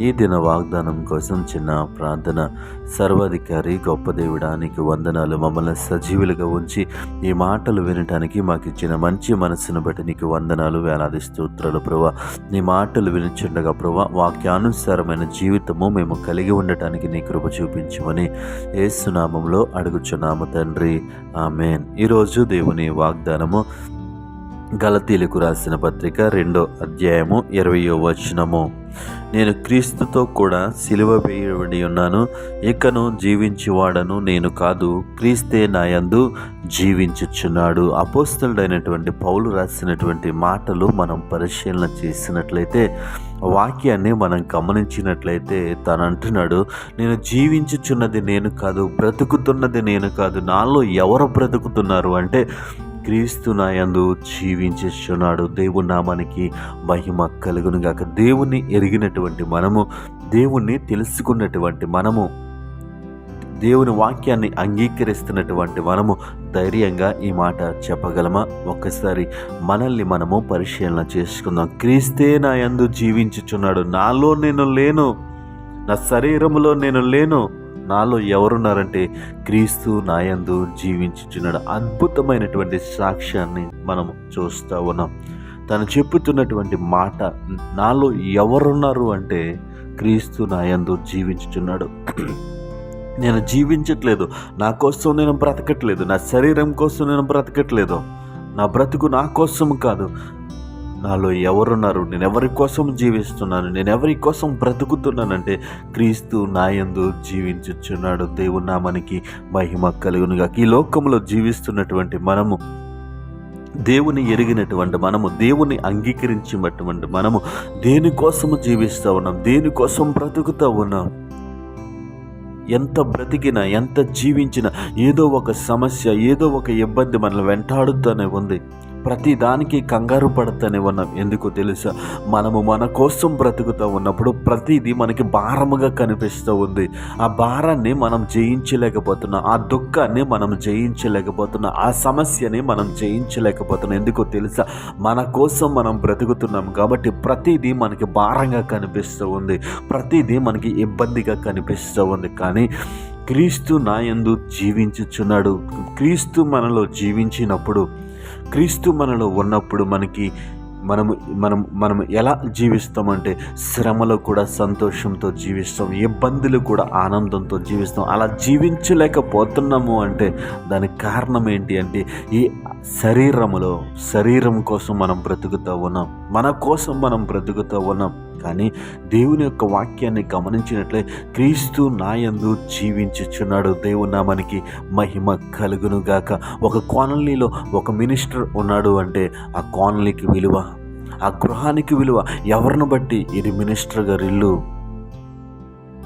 ఈ దిన వాగ్దానం కోసం చిన్న ప్రార్థన సర్వాధికారి గొప్ప దేవుడానికి వందనాలు. మమ్మల్ని సజీవులుగా ఉంచి ఈ మాటలు వినటానికి మాకు ఇచ్చిన మంచి మనసును బట్టి నీకు వందనాలు వేలాది స్తోత్రాలు ప్రభా. నీ మాటలు వినిచుండగా ప్రభా వాక్యానుసారమైన జీవితము మేము కలిగి ఉండటానికి నీ కృప చూపించమని ఏసునామంలో అడుగుచున్నాము తండ్రి. ఆమెన్. ఈరోజు దేవుని వాగ్దానము గలతీలకు రాసిన పత్రిక రెండో అధ్యాయము ఇరవయో వచనము. నేను క్రీస్తుతో కూడా సిలువ వేయబడి ఉన్నాను. ఇకను జీవించేవాడను నేను కాదు క్రీస్తే నాయందు జీవించుచున్నాడు. అపోస్తలుడైనటువంటి పౌలు రాసినటువంటి మాటలు మనం పరిశీలన చేసినట్లయితే వాక్యాన్ని మనం గమనించినట్లయితే తను అంటున్నాడు నేను జీవించుచున్నది నేను కాదు బ్రతుకుతున్నది నేను కాదు నాలో ఎవరు బ్రతుకుతున్నారు? అంటే క్రీస్తు నాయందు జీవించుచున్నాడు దేవుని నామానికి మహిమ కలుగును గాక దేవుణ్ణి ఎరిగినటువంటి మనము దేవుణ్ణి తెలుసుకున్నటువంటి మనము దేవుని వాక్యాన్ని అంగీకరిస్తున్నటువంటి మనము ధైర్యంగా ఈ మాట చెప్పగలమా? ఒక్కసారి మనల్ని మనము పరిశీలన చేసుకుందాం. క్రీస్తే నా యందు జీవించుచున్నాడు. నాలో నేను లేను. నా శరీరంలో నేను లేను. నాలో ఎవరున్నారంటే క్రీస్తు నాయందు జీవించుచున్నాడు. అద్భుతమైనటువంటి సాక్ష్యాన్ని మనం చూస్తూ ఉన్నాం. తను చెప్పుతున్నటువంటి మాట నాలో ఎవరున్నారు అంటే క్రీస్తు నాయందు జీవించుచున్నాడు. నేను జీవించట్లేదు. నా కోసం నేను బ్రతకట్లేదు. నా శరీరం కోసం నేను బ్రతకట్లేదు. నా బ్రతుకు నా కోసం కాదు. నాలో ఎవరున్నారు? నేను ఎవరి కోసం జీవిస్తున్నాను? నేను ఎవరి కోసం బ్రతుకుతున్నానంటే క్రీస్తు నాయందు జీవించుచున్నాడు. దేవుని నామానికి మహిమ కలుగునుగా ఈ లోకంలో జీవిస్తున్నటువంటి మనము దేవుని ఎరిగినటువంటి మనము దేవుని అంగీకరించినటువంటి మనము దేనికోసము జీవిస్తూ ఉన్నాం? దేనికోసం బ్రతుకుతూ ఉన్నాం? ఎంత బ్రతికినా ఎంత జీవించినా ఏదో ఒక సమస్య ఏదో ఒక ఇబ్బంది మనల్ని వెంటాడుతూనే ఉంది. ప్రతి దానికి కంగారు పడుతూనే ఉన్నాం. ఎందుకో తెలుసా? మనము మన కోసం బ్రతుకుతూ ఉన్నప్పుడు ప్రతిదీ మనకి భారముగా కనిపిస్తూ ఉంది. ఆ భారాన్ని మనం జయించలేకపోతున్నాం. ఆ దుఃఖాన్ని మనం జయించలేకపోతున్నాం. ఆ సమస్యని మనం జయించలేకపోతున్నాం. ఎందుకో తెలుసా? మన కోసం మనం బ్రతుకుతున్నాం కాబట్టి ప్రతిదీ మనకి భారంగా కనిపిస్తూ ఉంది. ప్రతిదీ మనకి ఇబ్బందిగా కనిపిస్తూ ఉంది. కానీ క్రీస్తు నాయందు జీవించుచున్నాడు. క్రీస్తు మనలో జీవించినప్పుడు క్రీస్తు మనలో ఉన్నప్పుడు మనకి మనము మనం మనం ఎలా జీవిస్తామంటే శ్రమలో కూడా సంతోషంతో జీవిస్తాం ఇబ్బందులు కూడా ఆనందంతో జీవిస్తాం అలా జీవించలేకపోతున్నాము అంటే దానికి కారణం ఏంటి అంటే ఈ శరీరములో శరీరం కోసం మనం బ్రతుకుతూ ఉన్నాం మన కోసం మనం బ్రతుకుతూ ఉన్నాం. కానీ దేవుని యొక్క వాక్యాన్ని గమనించినట్లే క్రీస్తు నాయందు జీవించుచున్నాడు. దేవుని నామానికి మహిమ కలుగును గాక. ఒక కాలనీలో ఒక మినిస్టర్ ఉన్నాడు అంటే ఆ కాలనీకి విలువ ఆ గృహానికి విలువ ఎవరిని బట్టి? ఇది మినిస్టర్ గారి ఇల్లు.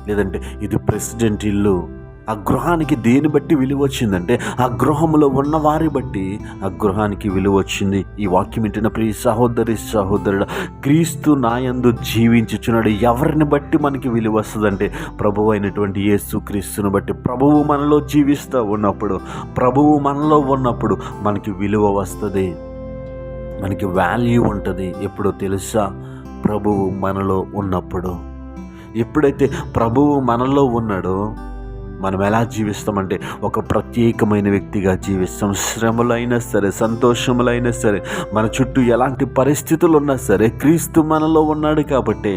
లేదంటే ఇది ప్రెసిడెంట్ ఇల్లు. ఆ గృహానికి దేని బట్టి విలువ వచ్చిందంటే ఆ గృహంలో ఉన్న వారి బట్టి ఆ గృహానికి విలువ వచ్చింది. ఈ వాక్యం వింటున్న ప్రియ సహోదరి సహోదరుడు క్రీస్తు నాయందు జీవించుచున్నాడు. ఎవరిని బట్టి మనకి విలువ వస్తుందంటే ప్రభువు అయినటువంటి యేసు క్రీస్తుని బట్టి. ప్రభువు మనలో జీవిస్తూ ఉన్నప్పుడు ప్రభువు మనలో ఉన్నప్పుడు మనకి విలువ వస్తుంది. మనకి వాల్యూ ఉంటుంది. ఎప్పుడో తెలుసా? ప్రభువు మనలో ఉన్నప్పుడు. ఎప్పుడైతే ప్రభువు మనలో ఉన్నాడో మనం ఎలా జీవిస్తామంటే ఒక ప్రత్యేకమైన వ్యక్తిగా జీవిస్తాం. శ్రమలైనా సరే సంతోషములైనా సరే మన చుట్టూ ఎలాంటి పరిస్థితులు ఉన్నా సరే క్రీస్తు మనలో ఉన్నాడు కాబట్టి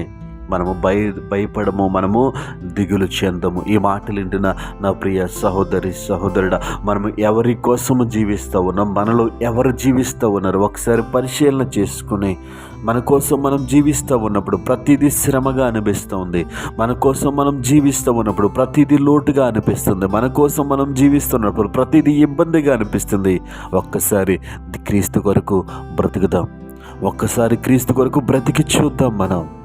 మనము భయ భయపడము మనము దిగులు చెందము. ఈ మాటలు వింటున్న నా ప్రియ సహోదరి సహోదరుడ మనము ఎవరి కోసము జీవిస్తూ ఉన్నాం? మనలో ఎవరు జీవిస్తూ ఉన్నారు? ఒకసారి పరిశీలన చేసుకుని మన కోసం మనం జీవిస్తూ ఉన్నప్పుడు ప్రతిదీ శ్రమగా అనిపిస్తుంది. మన కోసం మనం జీవిస్తూ ఉన్నప్పుడు ప్రతిదీ లోటుగా అనిపిస్తుంది. మన కోసం మనం జీవిస్తున్నప్పుడు ప్రతిదీ ఇబ్బందిగా అనిపిస్తుంది. ఒక్కసారి క్రీస్తు కొరకు బ్రతుకుదాం. ఒక్కసారి క్రీస్తు కొరకు బ్రతికి చూద్దాం మనం.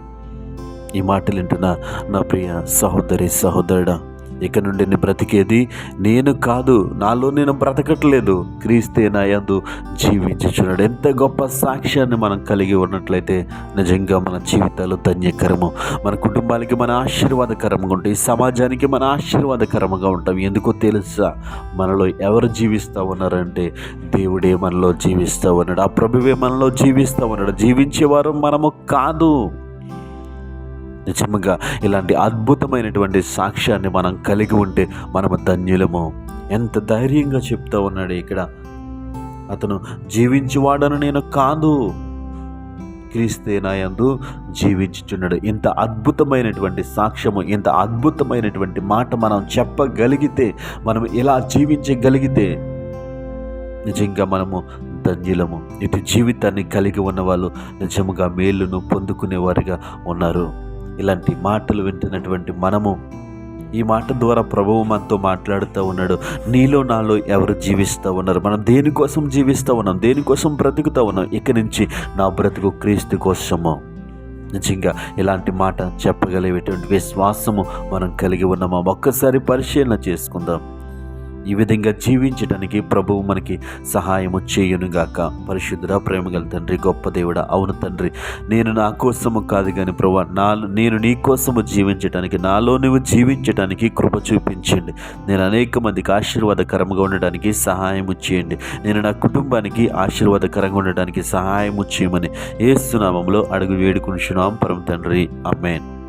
ఈ మాటలు వింటున్న నా ప్రియ సహోదరి సహోదరుడా ఇక నుండి నేను బ్రతికేది నేను కాదు నాలో నేను బ్రతకట్లేదు. క్రీస్తే నా యందు జీవించుచున్నాడు. ఎంత గొప్ప సాక్ష్యాన్ని మనం కలిగి ఉన్నట్లయితే నిజంగా మన జీవితాలు ధన్యకరము. మన కుటుంబాలకి మన ఆశీర్వాదకరంగా ఉంటాయి. సమాజానికి మన ఆశీర్వాదకరంగా ఉంటాం. ఎందుకో తెలుసా? మనలో ఎవరు జీవిస్తూ ఉన్నారంటే దేవుడే మనలో జీవిస్తూ ఉన్నాడు. ఆ ప్రభువే మనలో జీవిస్తూ ఉన్నాడు. జీవించేవారు మనము కాదు. నిజంగా ఇలాంటి అద్భుతమైనటువంటి సాక్ష్యాన్ని మనం కలిగి ఉంటే మనము ధన్యులము. ఎంత ధైర్యంగా చెప్తా ఉన్నాడు ఇక్కడ. అతను జీవించువాడను నేను కాదు. క్రీస్తే నాయందు జీవించుచున్నాడు. ఇంత అద్భుతమైనటువంటి సాక్ష్యము ఇంత అద్భుతమైనటువంటి మాట మనం చెప్పగలిగితే మనం ఇలా జీవించగలిగితే నిజంగా మనము ధన్యులము. ఇటు జీవితాన్ని కలిగి ఉన్న వాళ్ళు నిజముగా మేలును పొందుకునేవారిగా ఉన్నారు. ఇలాంటి మాటలు వింటున్నటువంటి మనము ఈ మాట ద్వారా ప్రభువు మనతో మాట్లాడుతూ ఉన్నాడు. నీలో నాలో ఎవరు జీవిస్తూ ఉన్నారు? మనం దేనికోసం జీవిస్తూ ఉన్నాం? దేనికోసం బ్రతుకుతూ ఉన్నాం? ఇక నుంచి నా బ్రతుకు క్రీస్తు కోసము. నిజంగా ఇలాంటి మాట చెప్పగలిగేటువంటి విశ్వాసము మనం కలిగి ఉన్నామా? ఒక్కసారి పరిశీలన చేసుకుందాం. ఈ విధంగా జీవించడానికి ప్రభువు మనకి సహాయము చేయునుగాక. పరిశుద్ధుడ ప్రేమగల తండ్రి గొప్ప దేవుడ అవును తండ్రి. నేను నా కోసము కాదు కానీ ప్రభు నా నేను నీ కోసము జీవించడానికి నాలో నువ్వు జీవించడానికి కృప చూపించండి. నేను అనేక మందికి ఆశీర్వాదకరంగా ఉండడానికి సహాయము చేయండి. నేను నా కుటుంబానికి ఆశీర్వాదకరంగా ఉండడానికి సహాయము చేయమని ఏసునామంలో అడుగు వేడుకుంటున్నాం పరమ తండ్రి. అమ్మేన్